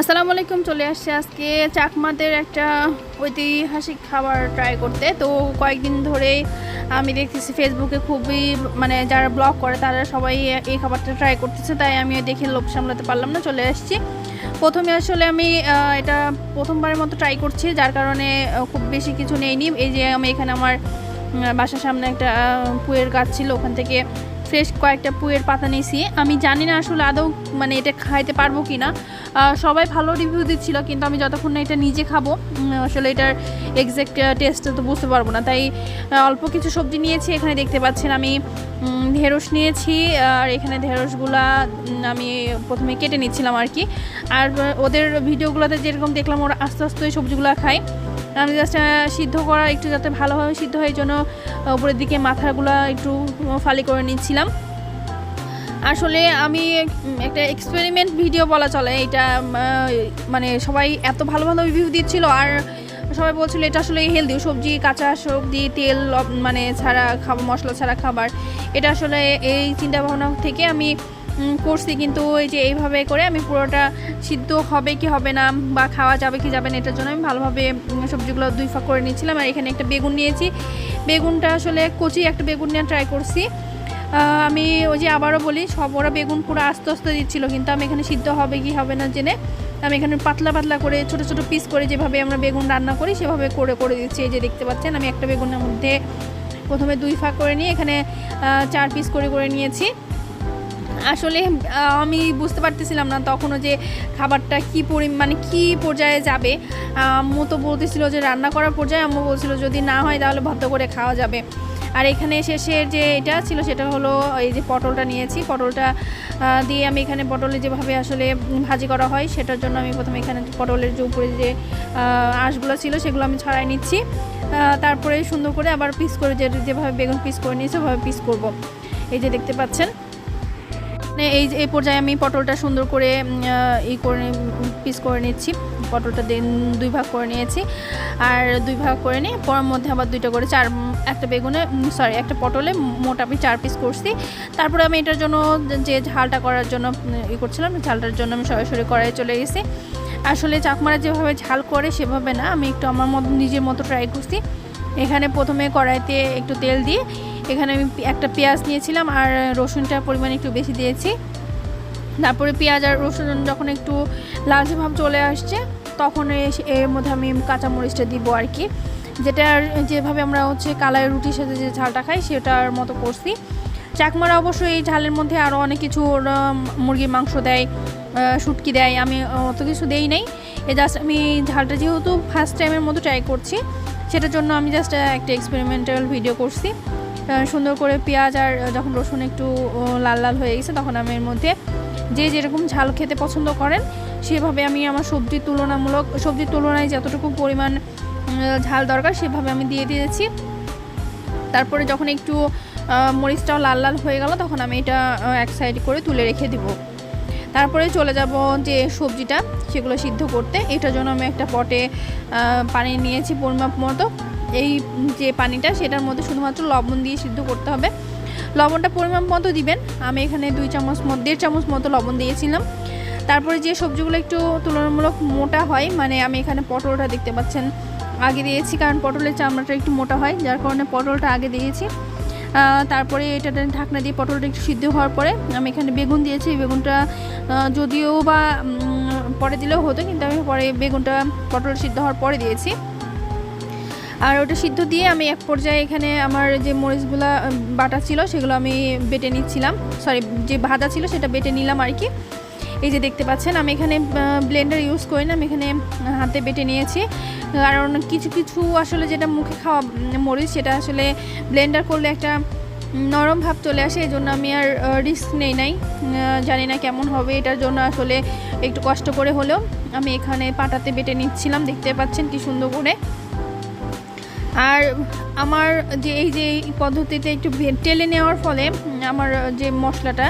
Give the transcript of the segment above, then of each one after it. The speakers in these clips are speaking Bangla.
আসসালামু আলাইকুম, চলে আসছে আজকে চাকমাদের একটা ঐতিহাসিক খাবার ট্রাই করতে। তো কয়েকদিন ধরেই আমি দেখতেছি ফেসবুকে খুবই মানে যারা ব্লগ করে তারা সবাই এই খাবারটা ট্রাই করতেছে, তাই আমি দেখে লোভ সামলাতে পারলাম না, চলে আসছি। প্রথমে আসলে আমি এটা প্রথমবারের মতো ট্রাই করছি, যার কারণে খুব বেশি কিছু নেইনি। এই যে আমি এখানে আমার বাসার সামনে একটা পুয়ের গাছ ছিল, ওখান থেকে ফ্রেশ কয়েকটা পুয়ের পাতা নিয়েছি। আমি জানি না আসলে আদৌ মানে এটা খাইতে পারব কি না সবাই ভালো রিভিউ দিচ্ছিল, কিন্তু আমি যতক্ষণ না এটা নিজে খাব আসলে এটার এক্সাক্ট টেস্ট তো বুঝতে পারব না। তাই অল্প কিছু সবজি নিয়েছি, এখানে দেখতে পাচ্ছেন আমি ঢেঁড়স নিয়েছি, আর এখানে ঢেঁড়সগুলা আমি প্রথমে কেটে নিচ্ছিলাম আর কি। আর ওদের ভিডিওগুলোতে যেরকম দেখলাম, ওরা আস্তে আস্তে সবজিগুলো খায়। আমি জাস্ট সিদ্ধ করা একটু যাতে ভালোভাবে সিদ্ধ হয় জন্য উপরের দিকে মাথাগুলো একটু ফালি করে নিচ্ছিলাম। আসলে আমি একটা এক্সপেরিমেন্ট ভিডিও বলা চলে, এটা মানে সবাই এত ভালো ভালো রিভিউ দিচ্ছিল, আর সবাই বলছিল এটা আসলে হেলদি সবজি, কাঁচা সবজি, তেল মানে ছাড়া খাবার, মশলা ছাড়া খাবার। এটা আসলে এই চিন্তা ভাবনা থেকে আমি করছি, কিন্তু ওই যে এইভাবে করে আমি পুরোটা সিদ্ধ হবে কি হবে না বা খাওয়া যাবে কি যাবে না এটার জন্য আমি ভালোভাবে সবজিগুলো দুই ফাঁক করে নিয়েছিলাম। আর এখানে একটা বেগুন নিয়েছি। বেগুনটা আসলে কচি একটা বেগুন নিয়ে ট্রাই করছি। আমি ওই যে আবারও বলি, সব ওরা বেগুন পুরো আস্তে আস্তে দিচ্ছিল, কিন্তু আমি এখানে সিদ্ধ হবে কি হবে না জেনে আমি এখানে পাতলা পাতলা করে ছোট ছোট পিস করে যেভাবে আমরা বেগুন রান্না করি, সেভাবে করে করে দিচ্ছি। এই যে দেখতে পাচ্ছেন, আমি একটা বেগুনের মধ্যে প্রথমে দুই ফাঁক করে নিয়ে এখানে চার পিস করে করে নিয়েছি। আসলে আমি বুঝতে পারতেছিলাম না তখনও যে খাবারটা কি পরি মানে কি পর্যায়ে যাবে। আম্মু তো বলতেছিল যে রান্না করার পর্যায়ে আম্মু বলছিল যদি না হয় তাহলে ভদ্র করে খাওয়া যাবে। আর এখানে শেষের যে এটা ছিল সেটা হলো এই যে পটলটা নিয়েছি। পটলটা দিয়ে আমি এখানে পটলে যেভাবে আসলে ভাজি করা হয় সেটার জন্য আমি প্রথমে এখানে পটলের যে উপরে যে আঁশগুলো ছিল সেগুলো আমি ছড়াই নিচ্ছি। তারপরে সুন্দর করে আবার পিস করে যে, যেভাবে বেগুন পিস করে নিয়েছি ওভাবে পিস করব। এই যে দেখতে পাচ্ছেন। এই এই পর্যায়ে আমি পটলটা সুন্দর করে ই করে পিস করে নিচ্ছি। পটলটা দিন- দুই ভাগ করে নিয়েছি। আর দুই ভাগ করে নিয়ে পরের মধ্যে আবার দুইটা করে, চার একটা বেগুনে সরি একটা পটলে মোট আমি চার পিস করছি। তারপরে আমি এটার জন্য যে ঝালটা করার জন্য ই করছিলাম, ঝালটার জন্য আমি সরাসরি কড়াইয়ে চলে গেছি। আসলে চাকমারা যেভাবে ঝাল করে সেভাবে না, আমি একটু আমার মতো, নিজের মতো ট্রাই করছি। এখানে প্রথমে কড়াইতে একটু তেল দিয়ে এখানে আমি একটা পেঁয়াজ নিয়েছিলাম আর রসুনটার পরিমাণ একটু বেশি দিয়েছি। তারপরে পেঁয়াজ আর রসুন যখন একটু লালচে ভাব চলে আসছে, তখন এর মধ্যে আমি কাঁচামরিচটা দিব আর কি। যেটা যেভাবে আমরা হচ্ছে কালাই রুটির সাথে যে ঝালটা খাই, সেটার মতো করছি। চাকমারা অবশ্য এই ঝালের মধ্যে আরও অনেক কিছু মুরগির মাংস দেয় শুটকি দেয়, আমি অত কিছু দেই নাই। এ জাস্ট আমি ঝালটা যেহেতু ফার্স্ট টাইমের মতো ট্রাই করছি, সেটার জন্য আমি জাস্ট একটা এক্সপেরিমেন্টাল ভিডিও করছি। সুন্দর করে পেঁয়াজ আর যখন রসুন একটু লাল লাল হয়ে গেছে, তখন আমি এর মধ্যে যে যেরকম ঝাল খেতে পছন্দ করেন, সেভাবে আমি আমার সবজির তুলনামূলক, সবজির তুলনায় যতটুকু পরিমাণ ঝাল দরকার, সেভাবে আমি দিয়ে দিয়েছি। তারপরে যখন একটু মরিচটাও লাল লাল হয়ে গেল, তখন আমি এটা এক সাইড করে তুলে রেখে দিব। তারপরে চলে যাব যে সবজিটা, সেগুলো সিদ্ধ করতে। এটার জন্য আমি একটা পটে পানি নিয়েছি পরিমাপ মতো। এই যে পানিটা সেটার মধ্যে শুধুমাত্র লবণ দিয়ে সিদ্ধ করতে হবে। লবণটা পরিমাণ মতো দিবেন। আমি এখানে দুই চামচ দেড় চামচ মতো লবণ দিয়েছিলাম। তারপরে যে সবজিগুলো একটু তুলনামূলক মোটা হয় মানে আমি এখানে পটলটা দেখতে পাচ্ছেন, আগে দিয়েছি কারণ পটলের চামড়াটা একটু মোটা হয়, যার কারণে পটলটা আগে দিয়েছি। তারপরে এটা ঢাকনা দিয়ে পটলটা একটু সিদ্ধ হওয়ার পরে আমি এখানে বেগুন দিয়েছি। বেগুনটা যদিও বা পরে দিলেও হতো, কিন্তু আমি পরে বেগুনটা পটল সিদ্ধ হওয়ার পরে দিয়েছি। আর ওটা সিদ্ধ দিয়ে আমি এক পর্যায়ে এখানে আমার যে মরিচগুলো বাটা ছিল সেগুলো আমি বেটে নিচ্ছিলাম। সরি যে ভাজা ছিল সেটা বেটে নিলাম আর কি। এই যে দেখতে পাচ্ছেন, আমি এখানে ব্লেন্ডার ইউজ করি না, আমি এখানে হাতে বেটে নিয়েছি। কারণ কিছু কিছু আসলে যেটা মুখে খাওয়া মরিচ, সেটা আসলে ব্লেন্ডার করলে একটা নরম ভাব চলে আসে এই জন্য আমি আর রিস্ক নেই নাই। জানি না কেমন হবে, এটার জন্য আসলে একটু কষ্ট করে হলেও আমি এখানে পাটাতে বেটে নিচ্ছিলাম, দেখতে পাচ্ছেন কি সুন্দর করে। আর আমার যে এই যে এই পদ্ধতিতে একটু টেলে নেওয়ার ফলে আমার যে মশলাটা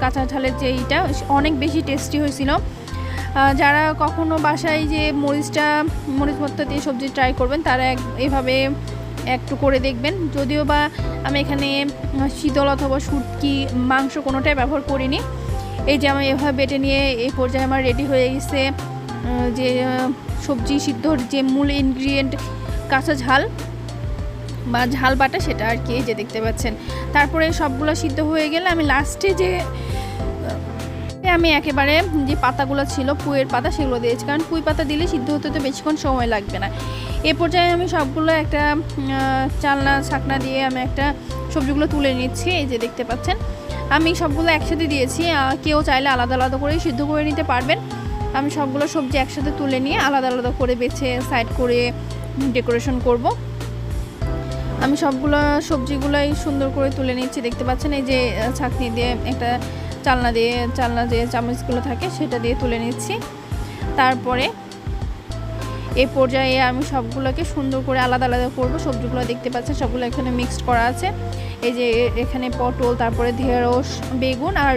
কাঁচা ঝালের যে এইটা অনেক বেশি টেস্টি হয়েছিল। যারা কখনো বাসায় যে মরিচটা, মরিচ ভর্তা দিয়ে সবজি ট্রাই করবেন, তারা এভাবে একটু করে দেখবেন। যদিও বা আমি এখানে শীতল অথবা শুটকি মাংস কোনোটাই ব্যবহার করিনি। এই যে আমি এভাবে বেটে নিয়ে এই পর্যায়ে আমার রেডি হয়ে গেছে যে সবজি সিদ্ধর যে মূল ইনগ্রিডিয়েন্ট কাঁচা ঝাল বা ঝাল বাটা সেটা আর কি যে দেখতে পাচ্ছেন। তারপরে সবগুলো সিদ্ধ হয়ে গেলে আমি লাস্টে যে আমি একেবারে যে পাতাগুলো ছিল, পুয়ের পাতা সেগুলো দিয়েছি। কারণ পুঁই পাতা দিলে সিদ্ধ হতে তো বেশিক্ষণ সময় লাগবে না। এ পর্যায়ে আমি সবগুলো একটা চালনা ছাকনা দিয়ে আমি একটা সবজিগুলো তুলে নিচ্ছি, এই যে দেখতে পাচ্ছেন। আমি সবগুলো একসাথে দিয়েছি কেউ চাইলে আলাদা আলাদা করে সিদ্ধ করে নিতে পারবেন। আমি সবগুলো সবজি একসাথে তুলে নিয়ে আলাদা আলাদা করে বেছে সাইড করে ডেকোরেশন করব। আমি সবগুলো সবজিগুলোই সুন্দর করে তুলে নিচ্ছি। দেখতে পাচ্ছেন এই যে ছাঁকনি দিয়ে একটা চালনা দিয়ে, চালনা যে চামচগুলো থাকে সেটা দিয়ে তুলে নিচ্ছি। তারপরে এই পর্যায়ে আমি সবগুলোকে সুন্দর করে আলাদা আলাদা করব। সবজিগুলো দেখতে পাচ্ছেন সবগুলো এখানে মিক্সড করা আছে। এই যে এখানে পটল, তারপরে ঢেঁড়স, বেগুন আর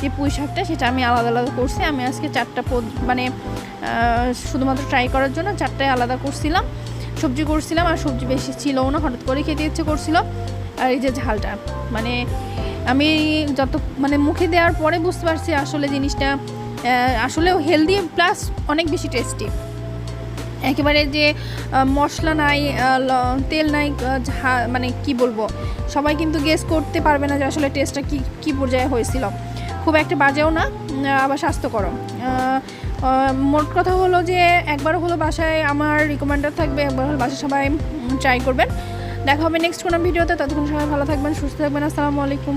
যে পুঁই শাকটা সেটা আমি আলাদা আলাদা করছি। আমি আজকে চারটা মানে শুধুমাত্র ট্রাই করার জন্য চারটায় আলাদা করছিলাম। সবজি করছিলাম আর সবজি বেশি ছিলও না, হঠাৎ করে খেতে ইচ্ছে করছিল। আর এই যে ঝালটা মানে আমি যত মানে মুখে দেওয়ার পরে বুঝতে পারছি আসলে জিনিসটা আসলেও হেলদি প্লাস অনেক বেশি টেস্টি একেবারে যে মশলা নাই তেল নাই মানে কি বলব? সবাই কিন্তু গেস করতে পারবে না যে আসলে টেস্টটা কি, কী পর্যায়ে হয়েছিল। খুব একটা বাজেও না আবার স্বাস্থ্যকর মোট কথা হলো যে একবার হলো বাসায় আমার রিকমেন্ডার থাকবে, একবার হলো বাসায় সবাই ট্রাই করবেন। দেখা হবে নেক্সট কোনো ভিডিওতে, ততক্ষণ সবাই ভালো থাকবেন, সুস্থ থাকবেন, আসসালামু আলাইকুম।